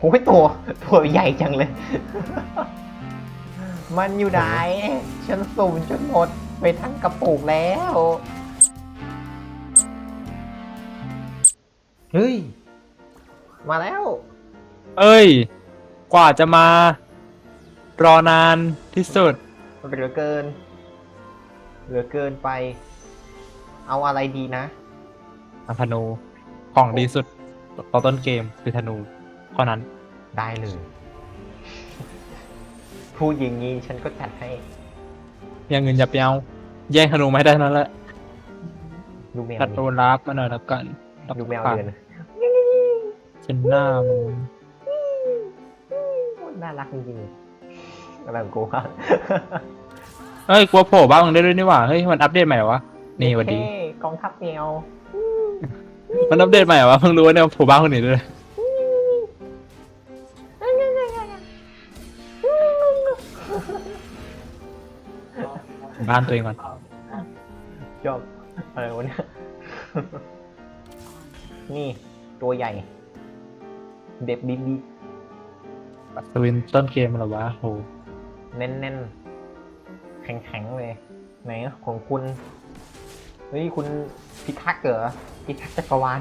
โอ้ยตัวตัวใหญ่จังเลย มันอยู่ไหน ฉันสุ่มจนหมดไปทั้งกระปุกแล้ว เฮ้ย มาแล้ว เอ้ย กว่าจะมา รอนานที่สุดเหลือเกิน เหลือเกินไป เอาอะไรดีนะอัธนู ของดีสุดตอนต้นเกมคือธนู เท่านั้นได้เลยพูดอย่างนี้ฉันก็จัดให้ อยังเงินอย่าไปเอาแย่งธนูไม่ได้เท่านั้นแหละดูแมวตัดดิโดนรับมาหน่อยแล้วกันดูแมวเดินฉันหน้ามึงน่ารักจริงๆอะไรของกูวะเอ้ยกลัวโผล่บ้างมึงได้ด้วยนี่หว่าเฮ้ยมันอัปเดตใหม่เหรอวะนี่หวันดี เท่กองทัพแมว มันอัปเดตใหม่เหรอวะเพิ่งรู้ว่าเนี่ยโผล่บ้างคนอื่นด้วย บ้านตัวเองก่อนจบอะไรวะเนี่ย นี่ตัวใหญ่ เด็บดิบดิสวินต้นเกมเหรอวะโหแน่นๆ แข็งๆ เลย ไหนของคุณ เฮ้ย คุณพิทักษ์เหรอพิทักษ์จักรวาล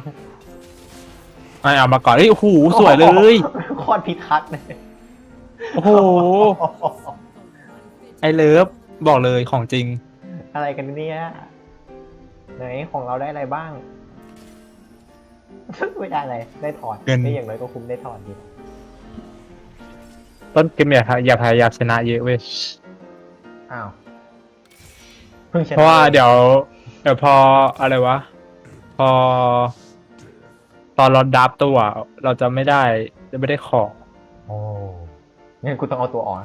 ไอาเอามาก่อนเฮ้ยโอ้โหสวยเลยโคตรพิทักษ์เลย โอ้โห ไอเลิฟ บอกเลยของจริง อะไรกันเนี่ยไหนของเราได้อะไรบ้าง ไม่ได้อะไรได้ถอดเงินได้อย่างน้อยก็คุ้มได้ถอดดีต้นเกมอย่าพยอย่าพยายามชนะเยอะเว้ย อ้าวเพิ่งชนเพราะว่าเดี๋ยวเดี๋ยวพออะไรวะ พอ ตอนเราดับตัวเราจะไม่ได้จะไม่ได้ของ โอ้งั้นกูต้องเอาตัวอ่อน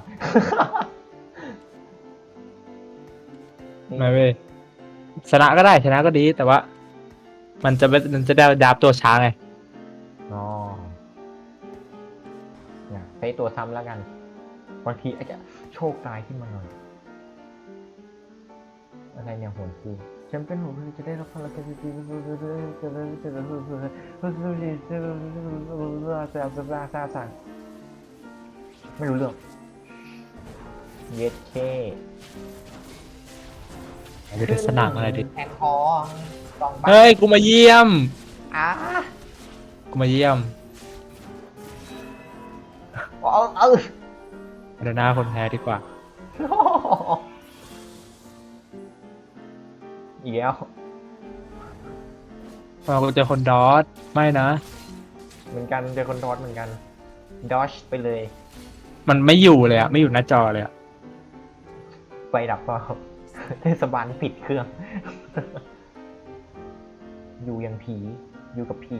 ไม่เว้ยชนะก็ได้ชนะก็ดีแต่ว่า มันจะไม่มันจะได้ดับตัวช้าไง อ๋อเนี่ยใช้ตัวซ้ำแล้วกันบางทีอาจจะโชคร้ายขึ้นมาหน่อย อะไรเนี่ยโหนคืนฉันเป็นหัวคือจะได้รับพลังกันจริงๆไม่รู้เรื่องเย็ดเค ไปดูสนามอะไรดิแอนทองสองใบเฮ้ยกูมาเยี่ยม อะกูมาเยี่ยมเอาเอาเดี๋ยวหน้าคนแพ้ดีกว่าอีกแล้วเรากูเจอคนดอสไม่นะ เหมือนกันเจอคนดอทเหมือนกันดอชไปเลย มันไม่อยู่เลยอะไม่อยู่หน้าจอเลยอะไฟดับเปล่า เทศบาลปิดเครื่อง อยู่อย่างผี อยู่กับผี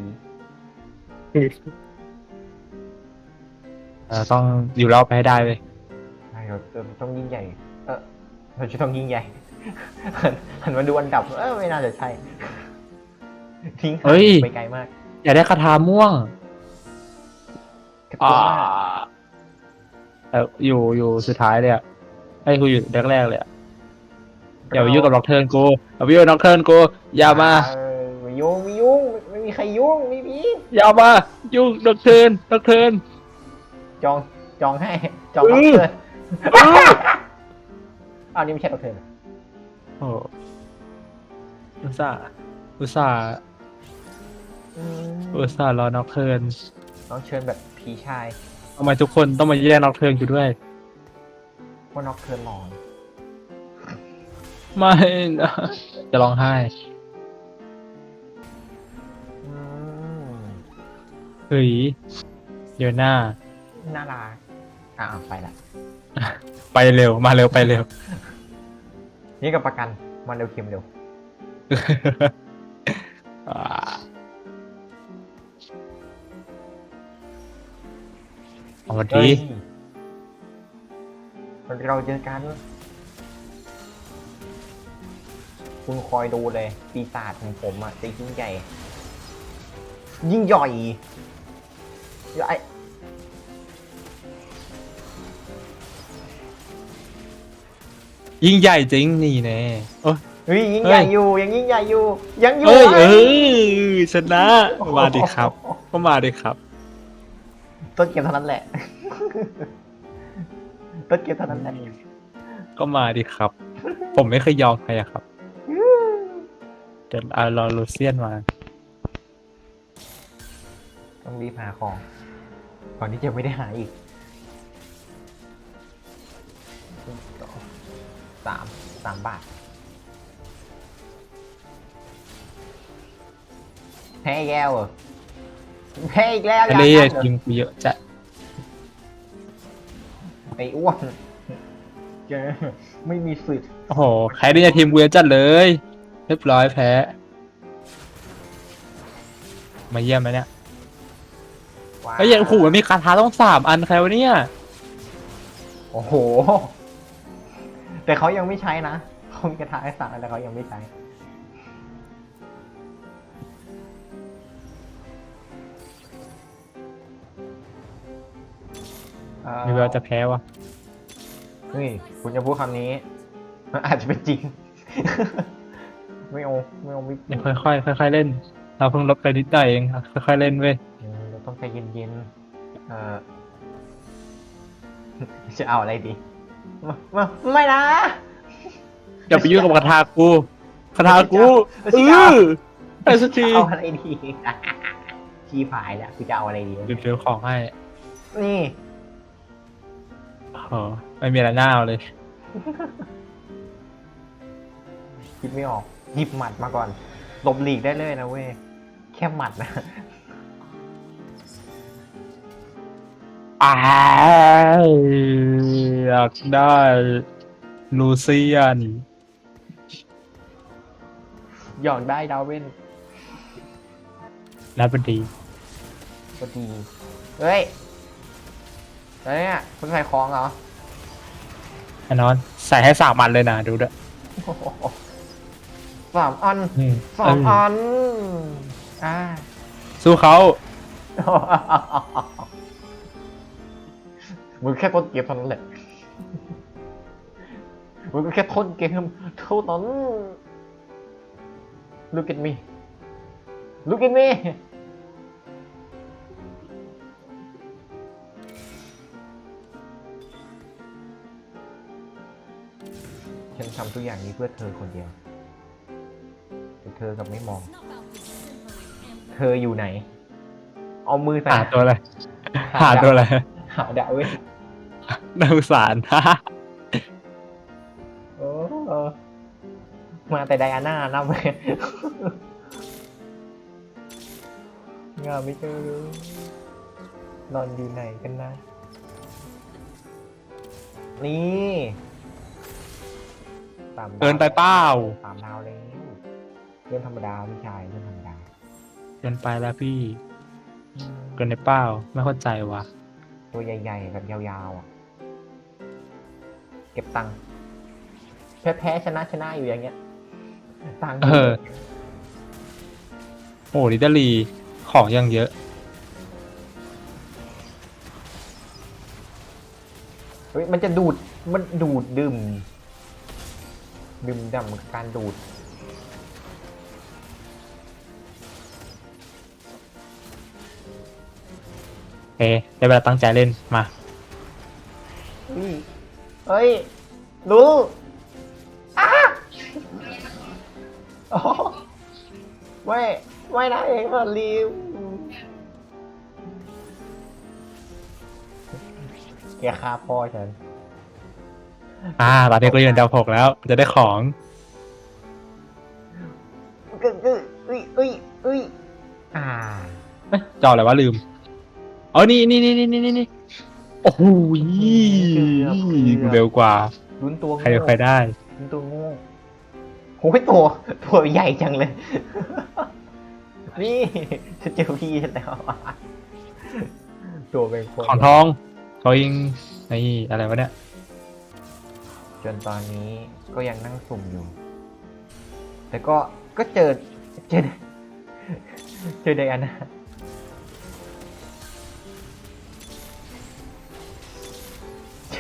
เออต้องอยู่รอบไปให้ได้เลยใช่เราเราต้องยิ่งใหญ่ เออเราจะต้องยิ่งใหญ่ หันหันมาดูอันดับ เออไม่น่าจะใช่ ทิ้งห่างไปไกลมากอยากได้คาถาม่วงกระอ่าตุ้นมาก เอออยู่อยู่สุดท้ายเลยอะไอ้กูอยู่แรกๆเลยอะ อย่าไปยุ่งกับล็อกเทิร์นกูอย่าไปยุ่งกับล็อกเทิร์นกูอย่ามา เออไม่ยุ่งไม่ยุ่งไม่มีใครยุ่งไม่มีอย่ามายุ่งล็อกเทิร์นล็อกเทิร์น จองจองให้จองล็อกเทิร์นอ้าวนี่ไม่ใช่ล็อกเทิร์นโอ้อุตส่าห์อุตส่าห์อืมอุตส่าห์รอน็อกเทิร์นน้องเชิญแบบผีชายทำไมทุกคนต้องมาแย่งน็อกเทิร์นกูด้วย ว่าน็อกเทิร์นหลอน ไม่นะจะร้องไห้อืมเฮ้ยเดี๋ยวหน้า น่ารักอ่าไปละ ไปเร็ว มาเร็วไปเร็ว นี่กับประกันมันเร็วเค็มเร็ว อ่าเอาวันเฮ้ดียเราเจอกัน คุณคอยดูเลย ปีศาจของผมอะจะยิ่งใหญ่ ยิ่งใหญ่ใหญ่ยิ่งใหญ่จริงนี่แน่โอ้ย เฮ้ยยิ่งใหญ่อยู่ยังยิ่งใหญ่อยู่ ยังอยู่เอ้ยไหมเอ้ยชนะมาดิครับก็มาดิครับ ต้นเกมเท่านั้นแหละ ต้นเกมเท่านั้นแหละ ก็มาดิครับ ผมไม่เคยยอมใครอะครับ เดี๋ยวเอารอลูเซียนมา ต้องรีบหาของ ก่อนที่จะไม่ได้หาอีกสองสามสามบาทแพ้อีกแล้วเหรอแพ้อีกแล้วไอ้เล่ยังเหรอทีมกูเยอะจะไอ้อ้วนแกไม่มีสิทธิ์โอ้โหใครได้ยาทีมกูเยอะจัดเลย เรียบร้อยแพ้ มาเยี่ยมไหมเนี่ยว้าวเฮ้ยโอ้โหมันมีคาถาต้องสามอันใครวะเนี่ย โอ้โห แต่เขายังไม่ใช้นะเขามีกระทะให้สั่งแต่เขายังไม่ใช้เอ่อมีแววจะแพ้วะเฮ้ยคุณจะพูดคำนี้ มันอาจจะเป็นจริง ไม่เอาไม่เอาไม่พูยังดค่อยๆค่อยๆเล่น เราเพิ่งลบไปนิดหน่อยเองครับค่อยๆเล่นเว้ยเออเราต้องใจเย็นๆเออจะเอาอะไรดีมามาไม่นะ อย่าไปยุ่งกับคาถากูคาถากูไม่เอใช่เอาอไอ้สักทีเอาอะไรดีชีผายแล้วคือจะเอาอะไรดี เดี๋ยวซื้อของให้นี่ โอ้โหไม่มีอะไรน่าเอาเลย คิดไม่ออก หยิบหมัดมาก่อนหลบหลีกได้เลยนะเว้ยแค่หมัดนะอ้าวอยากได้ลูเซียนหยอกได้ดาวเว้นแล้วพอดีก็ดีเฮ้ยแล้วเนี่ยเพิ่งใส่ของเหรอแน่นอน ใส่ให้สามอันเลยนะ ดูด้วยโอ้โห สามอันอืม สามอันอ่า สู้เขามึงแค่ต้นเกมเท่านั้นแหละ มึงก็แค่ต้นเกมเท่านั้น Look at me Look at me ฉันทำทุกอย่างนี้เพื่อเธอคนเดียวแต่ เธอกลับไม่มอง เธออยู่ไหน เอามือใส่หาตัวอะไรหาตัวอะไรหาดาวเว้ยน่าสงสารโอ้มาแต่ไดอาน่านับเว้ยงาไม่เจอเลยนอนอยู่ไหนกันนะ นี่สามดาวเกินไปเป้าสามดาวแล้ว เรื่องธรรมดาพี่ชายเรื่องธรรมดาเกินไปแล้วพี่เกินในเป้าไม่เข้าใจว่ะตัวใหญ่ๆแบบยาวๆอะเก็บตังค์แพ้แพ้ชนะชนะอยู่อย่างเงี้ยตังค์เออโอ้ลิตาลีของยังเยอะเฮ้ยมันจะดูดมันดูดดื่มดื่มด่ำกับการดูด เอ๊ะได้เวลาตั้งใจเล่นมาเฮ้ยเฮ้ย รู้อ้าโอ้ไม่ไม่นะเองอะลิวแกฆ่าพ่อฉัน อ่าตอนนี้ก็ยืนดาวหกแล้ว จะได้ของ กึกกึกอุ้ยอุ้ยอุ้ยอ่า เอ๊ะจออะไรวะลืม อ๋อนี่นี่นี่นี่นี่นี่โอ้โหกูเร็วกว่าลุ้นตัวใครจะใครได้ลุ้นตัวโง่โอ้ยตัวตัวใหญ่จังเลยนี่จะเจอพี่ฉันแล้วตัวเป็นคนของทองเขายิงไอ้อะไรวะเนี่ยจนตอนนี้ก็ยังนั่งสุ่มอยู่ แต่ก็ก็เจอเจอเจอไดอาน่า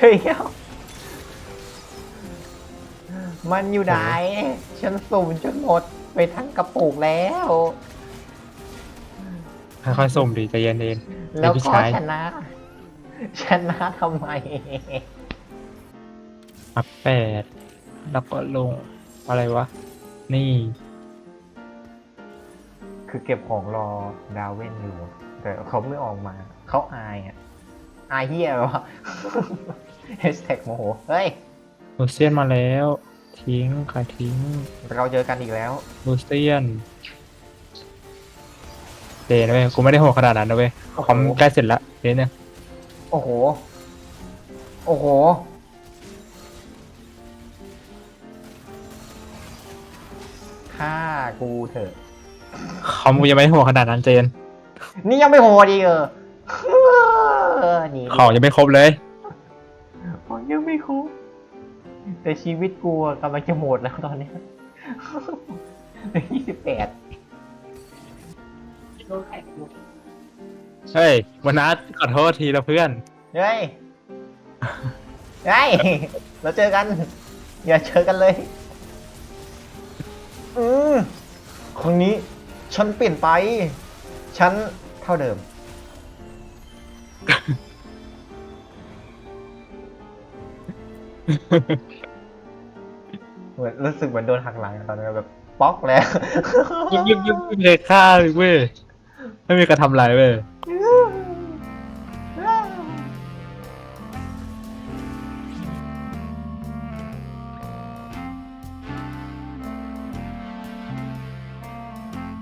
เจออีกแล้วมันอยู่ไหน ฉันสุ่มจนหมดไปทั้งกระปุกแล้ว ค่อยๆส่งดีใจเย็นเองแล้วพี่ก็ชายชนะ ชนะทำไม อัพแปดแล้วก็ลงอะไรวะ นี่ คือเก็บของรอดาวเว่นอยู่ แต่เขาไม่ออกมา เขาอายอะ อายเฮียวะ แฮชแท็กโมโห เฮ้ย ลูเซียนมาแล้ว ทิ้งใครทิ้งเราเจอกันอีกแล้ว ลูเซียนเดนเว้ยกูไม่ได้โหดขนาดนั้นนะเว้ยโอ้โหคอมใกล้เสร็จละเดนเนี่ยโอ้โห โอ้โห ฆ่ากูเถอะ คอมกูยังไม่ได้โหดขนาดนั้นเจนนี่ยังไม่โหดอีกเหรอหนี่ของยังไม่ครบเลยของยังไม่ค รบแต่ชีวิตกูอะกำลังจะโหดแล้วตอนเนี้ยยี่สิบแปดเฮ้ยวันนัดขอโทษทีละเพื่อน เฮ้ย เฮ้ย เราเจอกัน อย่าเจอกันเลย อืมครั้งนี้ ฉันเปลี่ยนไป ฉันเท่าเดิม เหมือนรู้สึกเหมือนโดนหักหลังอะตอนนี้แบบป๊อกแล้วยุบยุบยุบยุบเลยฆ่าเลยเว้ยไม่มีการทำไรเว้ย